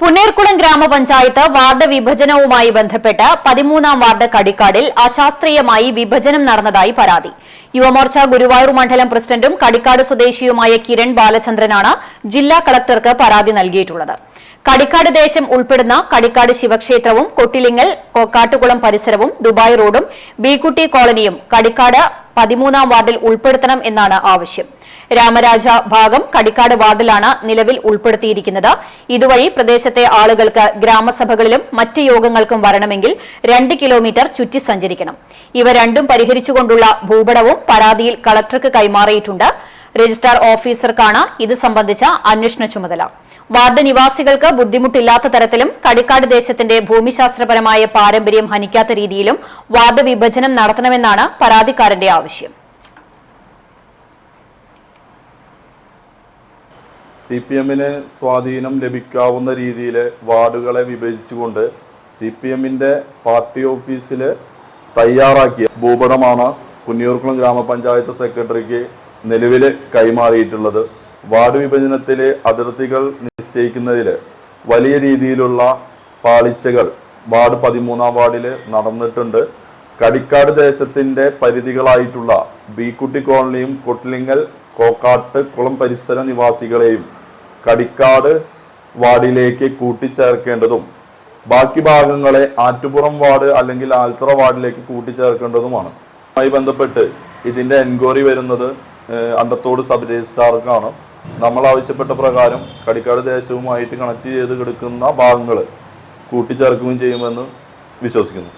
പുന്നേർകുളം ഗ്രാമപഞ്ചായത്ത് വാർഡ് വിഭജനവുമായി ബന്ധപ്പെട്ട് പതിമൂന്നാം വാർഡ് കടിക്കാടിൽ അശാസ്ത്രീയമായി വിഭജനം നടന്നതായി പരാതി. യുവമോർച്ച ഗുരുവായൂർ മണ്ഡലം പ്രസിഡന്റും കടിക്കാട് സ്വദേശിയുമായ കിരൺ ബാലചന്ദ്രനാണ് ജില്ലാ കളക്ടർക്ക് പരാതി നൽകിയിട്ടുള്ളത്. കടിക്കാട് ദേശം ഉൾപ്പെടുന്ന കടിക്കാട് ശിവക്ഷേത്രവും കൊട്ടിലിങ്ങൽ കൊക്കാട്ടുകുളം പരിസരവും ദുബായ് റോഡും ബീക്കുട്ടി കോളനിയും കടിക്കാട് പതിമൂന്നാം വാർഡിൽ ഉൾപ്പെടുത്തണം എന്നാണ് ആവശ്യം. രാമരാജ ഭാഗം കടിക്കാട് വാർഡിലാണ് നിലവിൽ ഉൾപ്പെടുത്തിയിരിക്കുന്നത്. ഇതുവഴി പ്രദേശത്തെ ആളുകൾക്ക് ഗ്രാമസഭകളിലും മറ്റ് യോഗങ്ങൾക്കും വരണമെങ്കിൽ രണ്ട് കിലോമീറ്റർ ചുറ്റി സഞ്ചരിക്കണം. ഇവ രണ്ടും പരിഹരിച്ചുകൊണ്ടുള്ള ഭൂപടവും പരാതിയിൽ കളക്ടർക്ക് കൈമാറിയിട്ടുണ്ട്. രജിസ്ട്രാർ ഓഫീസർക്കാണ് ഇത് സംബന്ധിച്ച അന്വേഷണ ചുമതല. വാർഡ് നിവാസികൾക്ക് ബുദ്ധിമുട്ടില്ലാത്ത തരത്തിലും കടിക്കാട് ദേശത്തിന്റെ ഭൂമിശാസ്ത്രപരമായ പാരമ്പര്യം ഹനിക്കാത്ത രീതിയിലും വാർഡ് വിഭജനം നടത്തണമെന്നാണ് പരാതിക്കാരന്റെ ആവശ്യം. സി പി എമ്മിന് സ്വാധീനം ലഭിക്കാവുന്ന രീതിയിൽ വാർഡുകളെ വിഭജിച്ചുകൊണ്ട് സി പി എമ്മിന്റെ പാർട്ടി ഓഫീസിൽ തയ്യാറാക്കിയ ഭൂപടമാണ് പുന്നിയൂർക്കുളം ഗ്രാമപഞ്ചായത്ത് സെക്രട്ടറിക്ക് നിലവിൽ കൈമാറിയിട്ടുള്ളത്. വാർഡ് വിഭജനത്തിലെ അതിർത്തികൾ നിശ്ചയിക്കുന്നതിൽ വലിയ രീതിയിലുള്ള പാളിച്ചകൾ വാർഡ് പതിമൂന്നാം വാർഡിൽ നടന്നിട്ടുണ്ട്. കടിക്കാട് ദേശത്തിന്റെ പരിധികളായിട്ടുള്ള ബീക്കുട്ടി കോളനിയും കൊട്ടിലിങ്ങൽ കോക്കാട്ട് കുളം പരിസര നിവാസികളെയും കടിക്കാട് വാർഡിലേക്ക് കൂട്ടിച്ചേർക്കേണ്ടതും ബാക്കി ഭാഗങ്ങളെ ആറ്റുപുറം വാർഡ് അല്ലെങ്കിൽ ആൽത്തറ വാർഡിലേക്ക് കൂട്ടിച്ചേർക്കേണ്ടതുമാണ്. അതുമായി ബന്ധപ്പെട്ട് ഇതിന്റെ എൻക്വയറി വരുന്നത് അണ്ടത്തോട് സബ് രജിസ്ട്രാർക്കാണ്. നമ്മൾ ആവശ്യപ്പെട്ട പ്രകാരം കടിക്കാട് ദേശവുമായിട്ട് കണക്ട് ചെയ്ത് കിടക്കുന്ന ഭാഗങ്ങൾ കൂട്ടിച്ചേർക്കുകയും ചെയ്യുമെന്ന് വിശ്വസിക്കുന്നു.